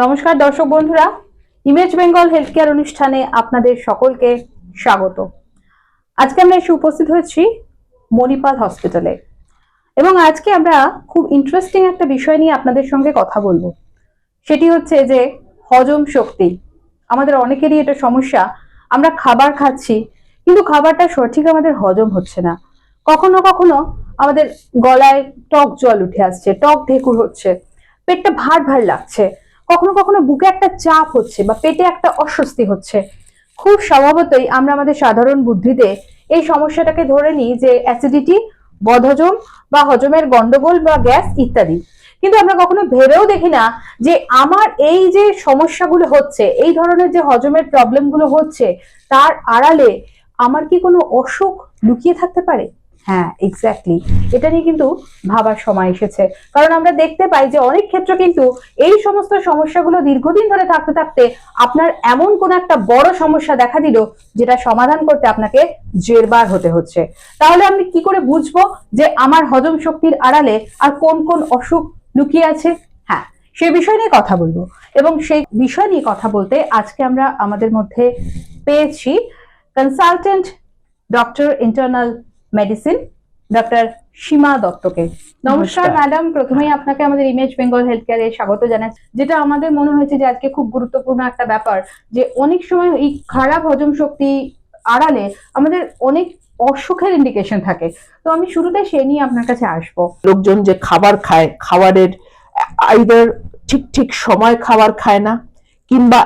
নমস্কার দর্শক বন্ধুরা ইমেজ বেঙ্গল হেলথ কেয়ার অনুষ্ঠানে আপনাদের সকলকে স্বাগত। আজকে আমরা এসে উপস্থিত হয়েছি মণিপাল হসপিটালে এবং আজকে আমরা খুব ইন্টারেস্টিং একটা বিষয় নিয়ে আপনাদের সঙ্গে কথা বলব। সেটি হচ্ছে যে হজম শক্তি। আমাদের অনেকেরই এটা সমস্যা। আমরা খাবার খাচ্ছি, কিন্তু খাবারটা সঠিক আমাদের হজম হচ্ছে না। কখনো কখনো আমাদের গলায় টক জল উঠে আসছে, টক ঢেকুর হচ্ছে, পেটটা ভার ভার লাগছে। কখনো কখনো বুকে একটা চাপ হচ্ছে বা পেটে একটা অস্বস্তি হচ্ছে। খুব স্বভাবতই আমরা আমাদের সাধারণ বুদ্ধিতে এই সমস্যাটাকে ধরে নিই যে অ্যাসিডিটি, বদহজম বা হজমের গন্ডগোল বা গ্যাস ইত্যাদি। কিন্তু আমরা কখনো ভেবেও দেখি না যে আমার এই যে সমস্যাগুলো হচ্ছে, এই ধরনের যে হজমের প্রবলেমগুলো হচ্ছে, তার আড়ালে আমার কি কোনো অসুখ লুকিয়ে থাকতে পারে? হ্যাঁ এক্স্যাক্টলি এটা নিয়ে কিন্তু ভাবার সময় এসেছে। কারণ আমরা দেখতে পাই যে অনেক ক্ষেত্রে কিন্তু এই সমস্ত সমস্যাগুলো দীর্ঘদিন ধরে থাকতে থাকতে আপনার এমন কোন একটা বড় সমস্যা দেখা দিল যেটা সমাধান করতে আপনাকে জেরবার হতে হচ্ছে। তাহলে আমি কি করে বুঝব যে আমার হজম শক্তির আড়ালে আর কোন কোন অসুখ লুকিয়ে আছে? হ্যাঁ সে বিষয় নিয়ে কথা বলব। এবং সেই বিষয় নিয়ে কথা বলতে আজকে আমরা আমাদের মধ্যে পেয়েছি consultant doctor internal medicine doctor Seema দত্তকে নমস্কার। ম্যাডাম প্রথমেই আপনাকে আমাদের ইমেজ বেঙ্গল হেলথ কেয়ারে স্বাগত জানাই যেটা আমাদের মনে হয়েছে যে আজকে খুব গুরুত্বপূর্ণ একটা ব্যাপার যে অনেক সময় এই খারাপ হজম শক্তি আড়ালে আমাদের অনেক অসুখের ইন্ডিকেশন থাকে। তো আমি শুরুতে সে নিয়ে আপনার কাছে আসব। লোকজন যে খাবার খায় খাবারের আইদার ঠিক ঠিক সময় খাবার খায় না কিংবা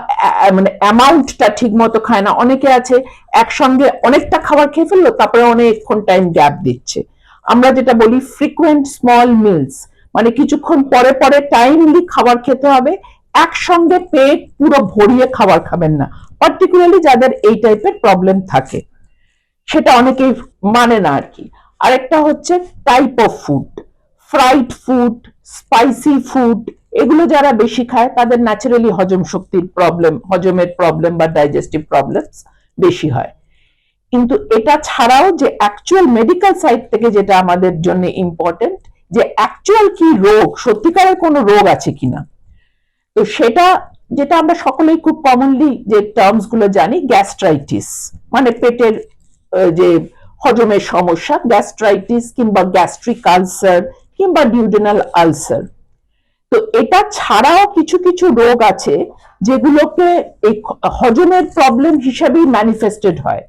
মানে অ্যামাউন্টটা ঠিক মতো খায় না। অনেকে আছে, একসঙ্গে অনেকটা খাবার খেয়ে ফেলল, তারপরে অনেকক্ষণ টাইম গ্যাপ দিচ্ছে। আমরা যেটা বলি ফ্রিকুয়েন্ট স্মল মিলস মানে কিছুক্ষণ পরে পরে টাইমলি খাবার খেতে হবে, একসঙ্গে পেট পুরো ভরিয়ে খাবার খাবেন না। পার্টিকুলারলি যাদের এই টাইপের প্রবলেম থাকে। সেটা অনেকেই মানে না আর কি। আরেকটা হচ্ছে type of food fried food spicy food এগুলো যারা বেশি খায়, তাদের ন্যাচারালি হজম শক্তির প্রবলেম হজমের প্রবলেম বা ডাইজেস্টিভ প্রবলেমস বেশি হয়। কিন্তু এটা ছাড়াও যে অ্যাকচুয়াল মেডিকেল সাইড থেকে যেটা আমাদের জন্য ইম্পর্টেন্ট যে অ্যাকচুয়াল কি রোগ, সত্যিকারের কোনো রোগ আছে কিনা? তো সেটা, যেটা আমরা সকলেই খুব কমনলি যে টার্মসগুলো জানি গ্যাস্ট্রাইটিস মানে পেটের যে হজমের সমস্যা গ্যাস্ট্রাইটিস কিংবা গ্যাস্ট্রিক আলসার কিংবা ডিউডেনাল আলসার তো এটা ছাড়াও কিছু কিছু রোগ আছে যেগুলোকে এই হজমের প্রবলেম হিসেবেই ম্যানিফেস্টেড হয়।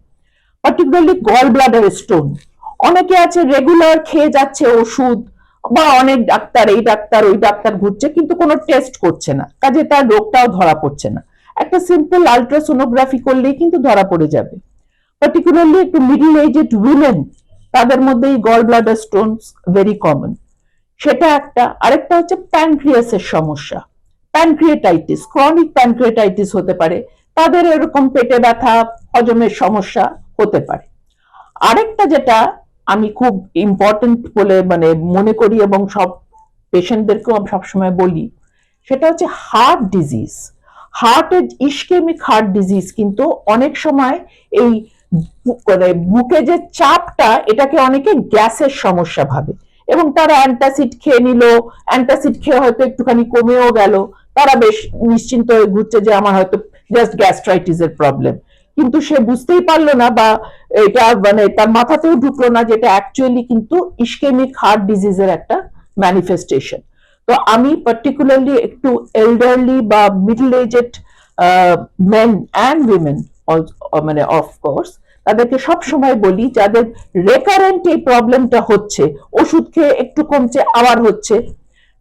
পার্টিকুলারলি গল ব্লাডার স্টোন অনেকে আছে রেগুলার খেয়ে যাচ্ছে ওষুধ, বা অনেক ডাক্তার এই ডাক্তার ওই ডাক্তার ঘুরছে, কিন্তু কোনো টেস্ট করছে না। কাজে তার রোগটাও ধরা পড়ছে না। একটা সিম্পল আলট্রাসোনোগ্রাফি করলেই কিন্তু ধরা পড়ে যাবে। পার্টিকুলারলি একটু মিডল এজেড উইমেন তাদের মধ্যে এই gall bladder stones very common সেটা একটা, আরেকটা হচ্ছে প্যানক্রিয়াসের সমস্যা। প্যানক্রিয়েটাইটিস ক্রনিক প্যানক্রিয়েটাইটিস হতে পারে। তাদের এরকম পেটে ব্যথা, হজমের সমস্যা হতে পারে। আরেকটা যেটা আমি খুব ইম্পর্টেন্ট বলে মানে মনে করি এবং সব পেশেন্টদেরকেও আমি সবসময় বলি, সেটা হচ্ছে হার্ট ডিজিজ হার্টের ইস্কেমিক হার্ট ডিজিজ কিন্তু অনেক সময় এই মানে বুকে যে চাপটা, এটাকে অনেকে গ্যাসের সমস্যা ভাবে। এবং তারা অ্যান্টাসিড খেয়ে নিল অ্যান্টাসিড খেয়ে হয়তো একটুখানি কমেও গেল। তারা বেশ নিশ্চিন্ত হয়ে ঘুরছে যে আমার হয়তো জাস্ট গ্যাস্ট্রাইটিস এর প্রবলেম কিন্তু সে বুঝতেই পারল না বা এটা মানে তার মাথাতেও ঢুকলো না যেটা অ্যাকচুয়ালি কিন্তু ইস্কেমিক হার্ট ডিজিজের একটা ম্যানিফেস্টেশন তো আমি পার্টিকুলারলি একটু এল্ডারলি বা middle aged men and women মানে অফকোর্স তাদেরকে সব সময় বলি যাদের রেকারেন্ট এই প্রবলেমটা হচ্ছে ওষুধ খেয়ে একটু কমছে আবার হচ্ছে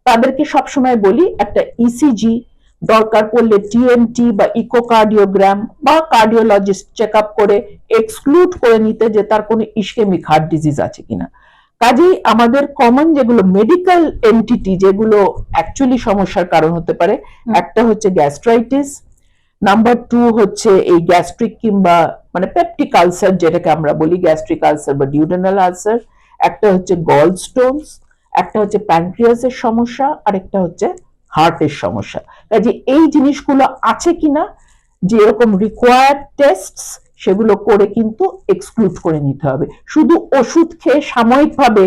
তাদেরকে সব সময় বলি একটা ইসিজি দরকার পড়লে টিএমটি বা ইকোকার্ডিওগ্রাম বা কার্ডিওলজিস্ট চেক আপ করে এক্সক্লুড করে নিতে যে তার কোনো ইস্কেমিক হার্ট ডিজিজ আছে কিনা। কাজেই আমাদের কমন যেগুলো মেডিকেল এন্টিটি যেগুলো অ্যাকচুয়ালি সমস্যার কারণ হতে পারে একটা হচ্ছে গ্যাস্ট্রাইটিস নাম্বার টু হচ্ছে এই গ্যাস্ট্রিক কিংবা মানে পেপটিক আলসার যেটাকে আমরা বলি গ্যাস্ট্রিক আলসার বা ডিউডেনাল আলসার একটা হচ্ছে গল স্টোনস একটা হচ্ছে প্যানক্রিয়াসের সমস্যা আর একটা হচ্ছে হার্টের সমস্যা। কাজে এই জিনিসগুলো আছে কিনা, যে এরকম রিকোয়ার্ড টেস্ট সেগুলো করে কিন্তু এক্সক্লুড করে নিতে হবে। শুধু ওষুধ খেয়ে সাময়িকভাবে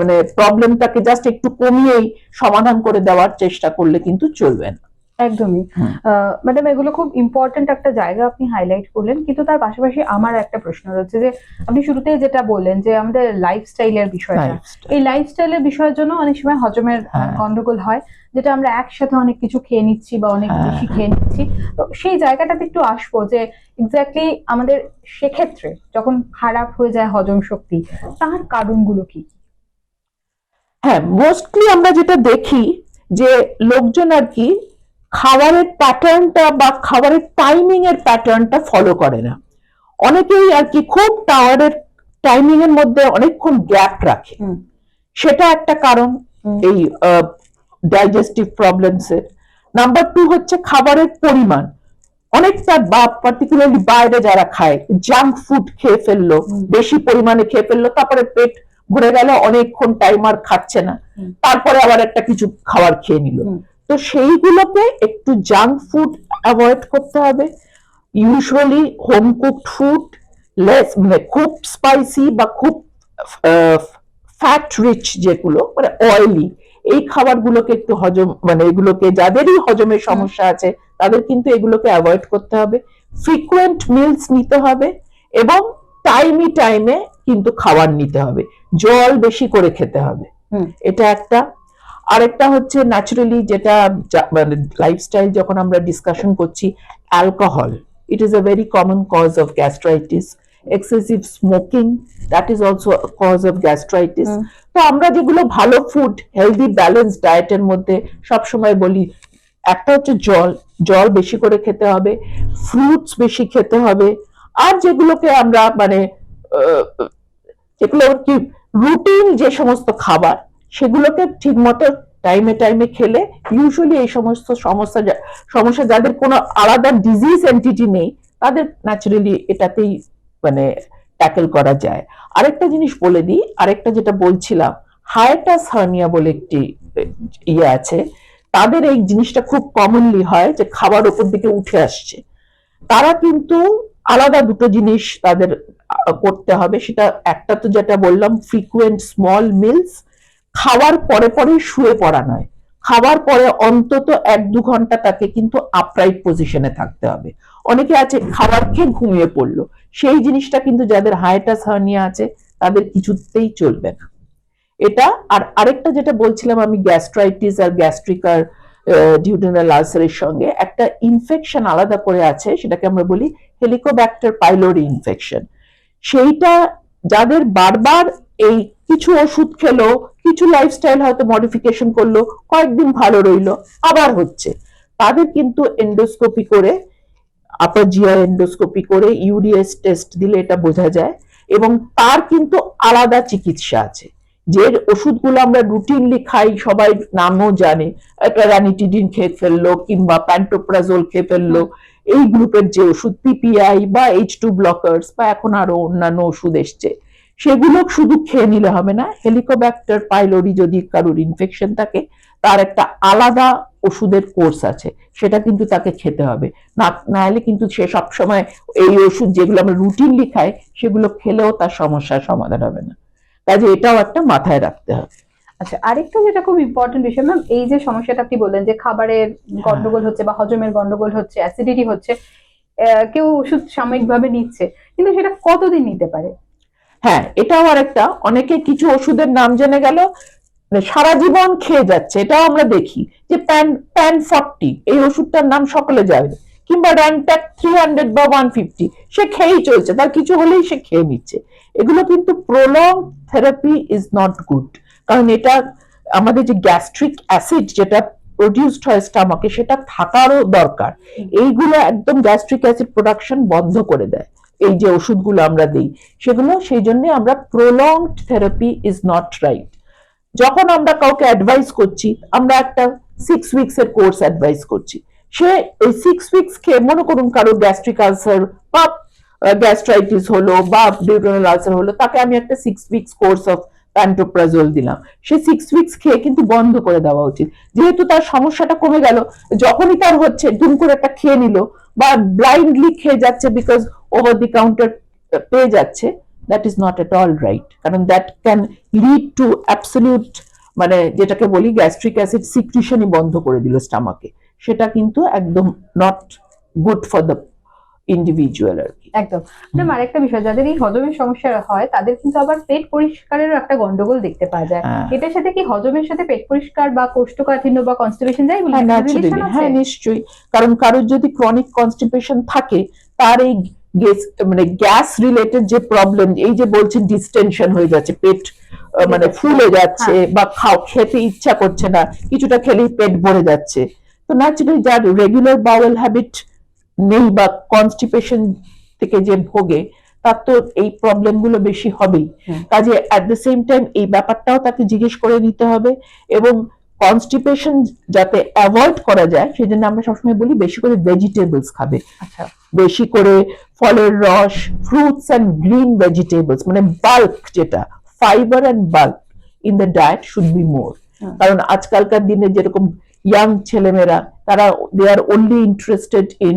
মানে প্রবলেমটাকে জাস্ট একটু কমিয়েই সমাধান করে দেওয়ার চেষ্টা করলে কিন্তু চলবে না। একদমই। ম্যাডাম এগুলো খুব ইম্পর্টেন্ট একটা জায়গা আপনি হাইলাইট করলেন কিন্তু তার পাশাপাশি আমার একটা প্রশ্ন রয়েছে যে আপনি শুরুতেই যেটা বললেন যে আমাদের লাইফস্টাইলের বিষয়টা। এই লাইফস্টাইলের বিষয়ের জন্য অনেক সময় হজমের হ্যাঁ। গন্ডগোল হয় যেটা আমরা একসাথে অনেক কিছু খেয়ে নিচ্ছি বা অনেক হ্যাঁ, বেশি হ্যাঁ। খেয়ে নিচ্ছি তো সেই জায়গাটাতে একটু আসব যে এক্স্যাক্টলি আমাদের সেক্ষেত্রে যখন খারাপ হয়ে যায় হজম শক্তি তার কারণগুলো কি কি? হ্যাঁ মোস্টলি আমরা যেটা দেখি যে লোকজন আর কি খাবারের প্যাটার্নটা বা খাবারের টাইমিং এর প্যাটার্নটা ফলো করে না। অনেকেই আর কি খুব টাওয়ারের টাইমিং এর মধ্যে অনেকক্ষণ গ্যাপ রাখে। সেটা একটা কারণ এই ডাইজেস্টিভ প্রবলেমস এর। নাম্বার টু হচ্ছে খাবারের পরিমাণ। অনেকটা বা পার্টিকুলারলি বাইরে যারা খায় জাঙ্ক ফুড খেয়ে ফেলল বেশি পরিমাণে খেয়ে ফেলল তারপরে পেট ভরে গেল অনেকক্ষণ টাইম আর খাচ্ছে না। তারপরে আবার একটা কিছু খাবার খেয়ে নিল। তো সেইগুলোকে একটু জাঙ্ক ফুড অ্যাভয়েড করতে হবে। Usually home cooked food less মানে খুব স্পাইসি বা খুব ফ্যাট রিচ যেগুলো মানে অয়েলি এই খাবারগুলোকে একটু হজম মানে এগুলোকে যাদেরই হজমের সমস্যা আছে তাদের কিন্তু এগুলোকে অ্যাভয়েড করতে হবে। ফ্রিকুয়েন্ট মিলস নিতে হবে এবং টাইমই টাইমে কিন্তু খাবার নিতে হবে। জল বেশি করে খেতে হবে। এটা একটা। আরেকটা হচ্ছে ন্যাচারালি যেটা মানে লাইফস্টাইল যখন আমরা ডিসকাশন করছি alcohol it is a very common cause of gastritis excessive smoking that is also cause of gastritis তো আমরা যেগুলো ভালো ফুড হেলদি ব্যালেন্স ডায়েটের মধ্যে সব সময় বলি একটা হচ্ছে জল জল বেশি করে খেতে হবে ফ্রুটস বেশি খেতে হবে আর যেগুলোকে আমরা মানে যেগুলো কি রুটিন যে সমস্ত খাবার সেগুলোকে ঠিক মতো টাইমে টাইমে খেলে ইউজুয়ালি এই সমস্ত সমস্যা সমস্যা যাদের কোনো আলাদা ডিজিজ এন্টিটি নেই, তাদের ন্যাচারালি এটাতেই মানে ট্যাকেল করা যায়। আরেকটা জিনিস বলে দিই, আরেকটা যেটা বলছিলাম হায়াটাস হার্নিয়া বলে একটি ইয়ে আছে। তাদের এই জিনিসটা খুব কমনলি হয় যে খাবার ওপর দিকে উঠে আসছে। তারা কিন্তু আলাদা দুটো জিনিস তাদের করতে হবে। সেটা একটা তো যেটা বললাম ফ্রিকুয়েন্ট স্মল মিলস খাওয়ার পরে পরে শুয়ে পড়া নয়। খাওয়ার পরে অন্তত এক দু ঘণ্টা তাকে কিন্তু আপরাইট পজিশনে থাকতে হবে। অনেকে আছে খাবার খেয়ে ঘুমিয়ে পড়ল। সেই জিনিসটা কিন্তু যাদের হাইটাস হার্নিয়া আছে, তাদের কিছুতেই চলবে না। এটা আর আরেকটা যেটা বলছিলাম আমি গ্যাস্ট্রাইটিস আর গ্যাস্ট্রিক আর আলসারের সঙ্গে, একটা ইনফেকশন আলাদা করে আছে, সেটাকে আমরা বলি হেলিকোব্যাক্টার পাইলোরি ইনফেকশন সেইটা যাদের বারবার এই কিছু ওষুধ খেলো, কিছু লাইফস্টাইল হয়তো মডিফিকেশন করল, কয়েকদিন ভালো রইল, আবার হচ্ছে। তাদের কিন্তু এন্ডোস্কোপি করে আপার জিআই এন্ডোস্কোপি করে ইউডিএস টেস্ট দিলে এটা বোঝা যায়, এবং তার কিন্তু আলাদা চিকিৎসা আছে। যে ওষুধগুলো আমরা রুটিনলি খাই, সবাই নামও জানে, একটা রানিটিডিন খেয়ে ফেলল, কিংবা প্যান্টোপ্রাজোল খেয়ে ফেলল, এই গ্রুপের যে ওষুধ পিপিআই বা এইচ টু ব্লকার্স বা এখন আরও অন্যান্য ওষুধ এসছে সেগুলো শুধু খেয়ে নিলে হবে না হেলিকোব্যাক্টার পাইলোরি যদি কারোর ইনফেকশন থাকে তার একটা আলাদা ওষুধের কোর্স আছে সেটা কিন্তু তাকে খেতে হবে। না নাহলে কিন্তু সে সব সময় এই ওষুধ যেগুলো আমরা রুটিনলি খাই সেগুলো খেলেও তার সমস্যার সমাধান হবে না। কাজে এটাও একটা মাথায় রাখতে হবে। আচ্ছা আরেকটা যেটা খুব ইম্পর্টেন্ট বিষয় ম্যাম এই যে সমস্যাটা আপনি বললেন যে খাবারের গন্ডগোল হচ্ছে বা হজমের গন্ডগোল হচ্ছে অ্যাসিডিটি হচ্ছে আহ, কেউ ওষুধ সাময়িকভাবে নিচ্ছে কিন্তু সেটা কতদিন নিতে পারে? হ্যাঁ এটাও আরেকটা। অনেকে কিছু ওষুধের নাম জেনে গেল মানে সারা জীবন খেয়ে যাচ্ছে এটাও আমরা দেখি। যে প্যান প্যান ফর্টি এই ওষুধটার নাম সকলে যাবে কিংবা র্যানট্যাক থ্রি হান্ড্রেড বা ওয়ান ফিফটি সে খেয়েই চলছে তার কিছু হলেই সে খেয়ে নিচ্ছে। এগুলো কিন্তু prolong therapy is not good কারণ এটা আমাদের যে গ্যাস্ট্রিক অ্যাসিড যেটা প্রডিউসড হয় স্টামাকে সেটা থাকারও দরকার। এইগুলো একদম গ্যাস্ট্রিক অ্যাসিড প্রোডাকশন বন্ধ করে দেয়। এই যে ওষুধগুলো আমরা দিই, সেগুলো, সেই জন্য আমরা prolonged therapy is not right যখন আমরা কাউকে অ্যাডভাইস করছি, আমরা একটা সিক্স উইকস এর কোর্স অ্যাডভাইস করছি। সে ওই সিক্স উইকস খেয়ে, মনে করুন কারও গ্যাস্ট্রিক আলসার বা গ্যাস্ট্রাইটিস হলো বা ডিউটোনাল আলসার হলো, তাকে আমি একটা six weeks course of pantoprazole দিলাম। সে সিক্স উইকস খেয়ে কিন্তু বন্ধ করে দেওয়া উচিত। যেহেতু তার সমস্যাটা কমে গেল, যখনই তার হচ্ছে দুম করে একটা খেয়ে নিল বা ব্লাইন্ডলি খেয়ে যাচ্ছে বিকজ ওভার দি কাউন্টার পেয়ে যাচ্ছে that is not at all right কারণ that can lead to absolute মানে যেটাকে বলি গ্যাস্ট্রিক অ্যাসিড সিক্রিশনই বন্ধ করে দিল স্টামাকে সেটা কিন্তু একদম not good for the individual আর কি। একদম। ম্যাডাম আরেকটা বিষয় যাদের এই হজমের সমস্যা হয় তাদের কিন্তু আবার পেট পরিষ্কারেরও একটা গন্ডগোল দেখতে পাওয়া যায়। হ্যাঁ। এটার সাথে কি হজমের সাথে পেট পরিষ্কার বা কোষ্ঠকাঠিন্য বা কনস্টিপেশন যায় বলে হ্যাঁ নিশ্চয়ই। কারণ কারোর যদি ক্রনিক কনস্টিপেশন থাকে তার এই গ্যাস মানে গ্যাস রিলেটেড যে প্রবলেম এই যে বলছেন ডিস্টেনশন হয়ে যাচ্ছে পেট মানে ফুলে যাচ্ছে হ্যাঁ। বা খাও খেতে ইচ্ছা করছে না কিছুটা খেলেই পেট ভরে যাচ্ছে। তো ন্যাচারালি যার রেগুলার বাউল হ্যাবিট নেই বা কনস্টিপেশন থেকে যে ভোগে তার তো এই প্রবলেমগুলো বেশি হবেই। কাজে অ্যাট দ্য সেম টাইম এই ব্যাপারটাও তাকে জিজ্ঞেস করে নিতে হবে এবং কনস্টিপেশন যাতে অ্যাভয়েড করা যায় সেই জন্য আমরা সবসময় বলি বেশি করে ভেজিটেবলস খাবে। আচ্ছা। বেশি করে ফলের রস ফ্রুটস অ্যান্ড গ্রিন ভেজিটেবলস মানে বাল্ক যেটা fibre and bulk in the diet should be more কারণ আজকালকার দিনে যেরকম ইয়াং ছেলেমেয়েরা তারা they are only interested in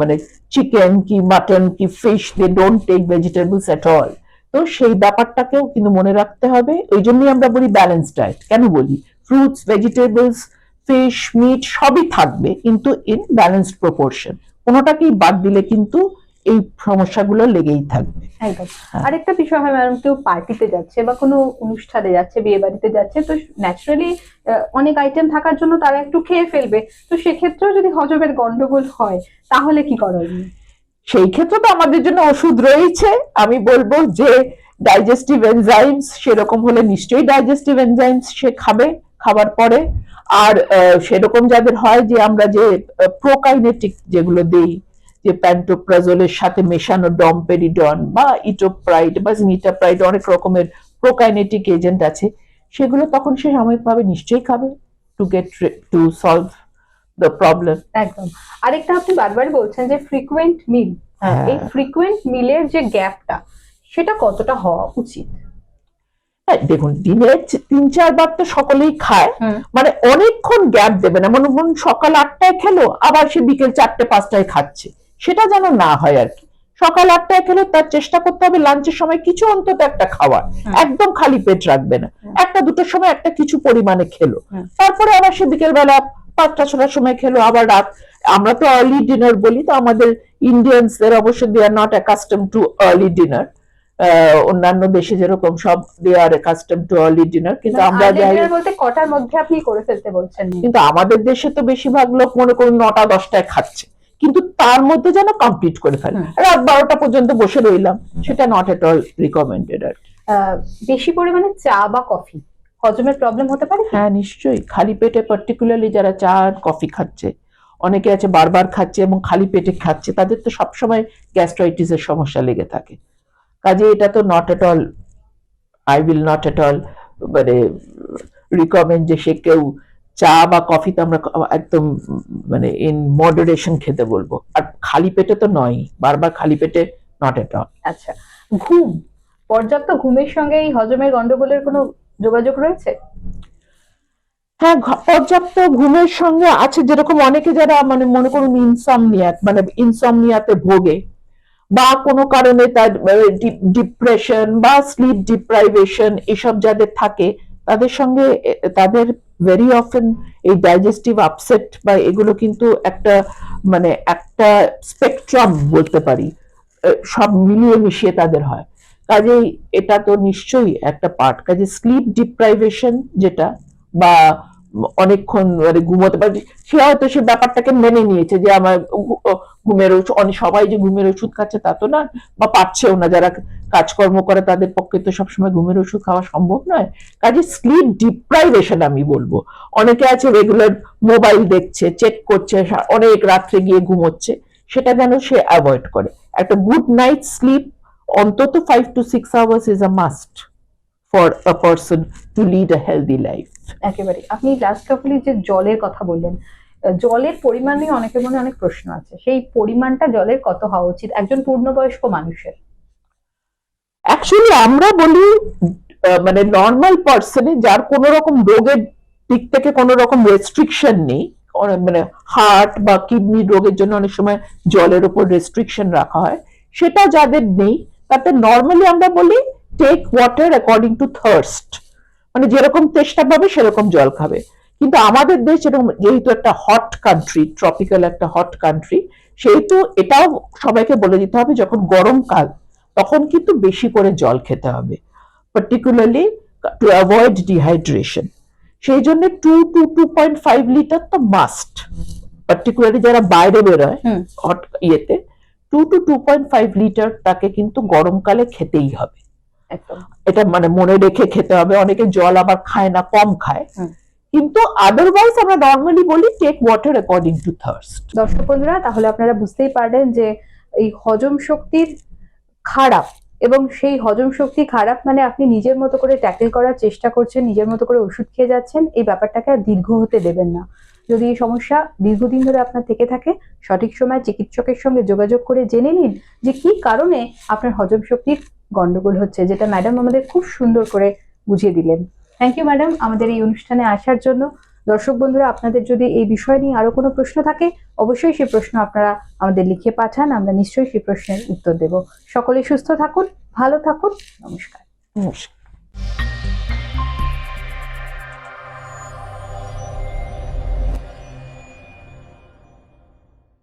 মানে চিকেন কি মাটন কি fish they don't take vegetables at all তো সেই ব্যাপারটাকেও কিন্তু মনে রাখতে হবে। এই জন্যই আমরা বলি ব্যালেন্স ডায়েট কেন বলি? ফ্রুটস ভেজিটেবলস ফিশ মিট সবই থাকবে, কিন্তু ইন ব্যালেন্সড প্রপোর্শন কোনোটাকেই বাদ দিলে কিন্তু এই সমস্যাগুলো লেগেই থাকবে। একদম। হ্যাঁ। আরেকটা বিষয় হয় ম্যাডাম কেউ পার্টিতে যাচ্ছে বা কোনো অনুষ্ঠানে যাচ্ছে বিয়ে বাড়িতে যাচ্ছে তো ন্যাচারালি অনেক আইটেম থাকার জন্য তারা একটু খেয়ে ফেলবে। তো সেক্ষেত্রেও যদি হজমের গন্ডগোল হয় তাহলে কি করণীয় সেই ক্ষেত্রে তো আমাদের জন্য ওষুধ রয়েছে। আমি বলব যে ডাইজেস্টিভ এনজাইমস সেরকম হলে নিশ্চয়ই ডাইজেস্টিভ এনজাইমস সে খাবে খাবার পরে। আর সেরকম যাদের হয় যে আমরা যে প্রোকাইনেটিক যেগুলো দেই যে প্যান্টোপ্রাজোলের সাথে মেশানো ডমপেরিডন বা ইটোপ্রাইড বা জিনিটাপ্রাইড অনেক রকমের প্রোকাইনেটিক এজেন্ট আছে সেগুলো তখন সে সাময়িকভাবে নিশ্চয়ই খাবে to get to solve the problem একদম। আরেকটা আপনি বারবার বলছেন যে ফ্রিকুয়েন্ট মিল হ্যাঁ। এই ফ্রিকুয়েন্ট মিলের যে গ্যাপটা সেটা কতটা হওয়া উচিত? হ্যাঁ দেখুন দিনে তিন চারবার তো সকলেই খায় মানে অনেকক্ষণ গ্যাপ দেবে না। মনে করুন সকাল আটটায় খেলো আবার সে বিকেল চারটে পাঁচটায় খাচ্ছে। সেটা যেন না হয় আর কি। সকাল আটটায় খেলে তার চেষ্টা করতে হবে লাঞ্চের সময় কিছু অন্তত একটা খাওয়ার। হুম। একদম খালি পেট রাখবে না। একটা দুটোর সময় একটা কিছু পরিমাণে খেলো। তারপরে আবার সে বিকেল বেলা পাঁচটা ছটার সময় খেলো আবার রাত আমরা তো আর্লি ডিনার বলি তো আমাদের ইন্ডিয়ানসদের অবশ্য they are not accustom to early dinner অন্যান্য দেশে যেরকম সব they are accustom to early dinner কিন্তু আমরা যাই বলতে কটার মধ্যে আপনি করে ফেলতে বলছেন? কিন্তু আমাদের দেশে তো বেশিরভাগ লোক মনে করুন নটা দশটায় খাচ্ছে। কিন্তু তার মধ্যে যেন কমপ্লিট করে ফেলে। রাত বারোটা পর্যন্ত বসে রইলাম সেটা নট এট অল রিকমেন্ডেড আর বেশি পরিমাণে চা বা কফি হজমের প্রবলেম হতে পারে হ্যাঁ নিশ্চয়ই। খালি পেটে পার্টিকুলারলি যারা চা আর কফি খাচ্ছে অনেকে আছে বারবার খাচ্ছে এবং খালি পেটে খাচ্ছে তাদের তো সবসময় গ্যাস্ট্রাইটিসের সমস্যা লেগে থাকে। কাজে এটা তো not at all I will not at all মানে রিকমেন্ড যে সে কেউ চা বা কফি তো আমরা একদম মানে ইন মডারেশন খেতে বলব। আর খালি পেটে তো নয় বারবার খালি পেটে নট এট অল আচ্ছা ঘুম পর্যাপ্ত ঘুমের সঙ্গে এই হজমের গন্ডগোলের কোনো যোগাযোগ রয়েছে? হ্যাঁ পর্যাপ্ত ঘুমের সঙ্গে আছে যেরকম অনেকে যারা মানে মনে করুন ইনসমনিয়াক মানে ইনসমনিয়াতে ভোগে বা কোনো কারণে তার ডিপ্রেশন বা স্লিপ ডিপ্রাইভেশন এসব যাদের থাকে তাদের সঙ্গে তাদের ভেরি অফেন এই ডাইজেস্টিভ আপসেট বা এগুলো কিন্তু একটা মানে একটা স্পেকট্রাম বলতে পারি সব মিলিয়ে মিশিয়ে তাদের হয়। কাজেই এটা তো নিশ্চয়ই একটা পার্ট কাজে স্লিপ ডিপ্রাইভেশন যেটা বা অনেকক্ষণ মানে ঘুমোতে পারে। সে হয়তো সে ব্যাপারটাকে মেনে নিয়েছে যে আমার ঘুমের ওষুধ সবাই যে ঘুমের ওষুধ খাচ্ছে তা তো না, বা পাচ্ছেও না। যারা কাজকর্ম করে তাদের পক্ষে তো সবসময় ঘুমের ওষুধ খাওয়া সম্ভব নয়। কাজে স্লিপ ডিপ্রাইভেশন আমি বলব। অনেকে আছে রেগুলার মোবাইল দেখছে চেক করছে অনেক রাত্রে গিয়ে ঘুমোচ্ছে। সেটা যেন সে অ্যাভয়েড করে। একটা গুড নাইট স্লিপ অন্তত five to six hours is a must for a person to lead a healthy life একেবারে আপনি লাস্ট অফ যে জলের কথা বললেন জলের পরিমাণ নিয়ে অনেকের মনে অনেক প্রশ্ন আছে। সেই পরিমাণটা জলের কত হওয়া উচিত? একজন পূর্ণবয়স্ক মানুষের। অ্যাকচুয়ালি আমরা বলি মানে নর্মাল পার্সনে যার কোনো রকম রোগের দিক থেকে কোনো রকম রেস্ট্রিকশন নেই মানে হার্ট বা কিডনি রোগের জন্য অনেক সময় জলের উপর রেস্ট্রিকশন রাখা হয় সেটা যাদের নেই তাতে নর্মালি আমরা বলি take water according to thirst মানে যেরকম তেষ্টা পাবে সেরকম জল খাবে। কিন্তু আমাদের দেশ এরকম যেহেতু একটা হট কান্ট্রি ট্রপিক্যাল একটা হট কান্ট্রি সেহেতু এটাও সবাইকে বলে দিতে হবে যখন গরমকাল তখন কিন্তু বেশি করে জল খেতে হবে। পার্টিকুলারলি টু অ্যাভয়েড ডিহাইড্রেশন সেই জন্য two to two point five litre তো মাস্ট পার্টিকুলারলি যারা বাইরে বেরোয় হট ইয়েতে two to two point five litre তাকে কিন্তু গরমকালে খেতেই হবে। এটা মানে মনে রেখে খেতে হবে। অনেকে জল আবার খায় না কম খায়। কিন্তু আদারওয়াইজ আমরা নর্মালি বলি take water according to thirst দর্শক বন্ধুরা তাহলে আপনারা বুঝতেই পারলেন যে এই হজম শক্তির খারাপ এবং সেই হজম শক্তি খারাপ মানে আপনি নিজের মতো করে ট্যাকেল করার চেষ্টা করছেন নিজের মতো করে ওষুধ খেয়ে যাচ্ছেন এই ব্যাপারটাকে আর দীর্ঘ হতে দেবেন না। যদি এই সমস্যা দীর্ঘদিন ধরে আপনার থেকে থাকে সঠিক সময় চিকিৎসকের সঙ্গে যোগাযোগ করে জেনে নিন যে কি কারণে আপনার হজম শক্তির গন্ডগোল হচ্ছে, যেটা ম্যাডাম আমাদের খুব সুন্দর করে বুঝিয়ে দিলেন। থ্যাংক ইউ ম্যাডাম আমাদের এই অনুষ্ঠানে আসার জন্য। দর্শক বন্ধুরা, আপনাদের যদি এই বিষয় নিয়ে আরও কোনো প্রশ্ন থাকে, অবশ্যই সেই প্রশ্ন আপনারা আমাদের লিখে পাঠান, আমরা নিশ্চয়ই সেই প্রশ্নের উত্তর দেব। সকলে সুস্থ থাকুন, ভালো থাকুন, নমস্কার। নমস্কার।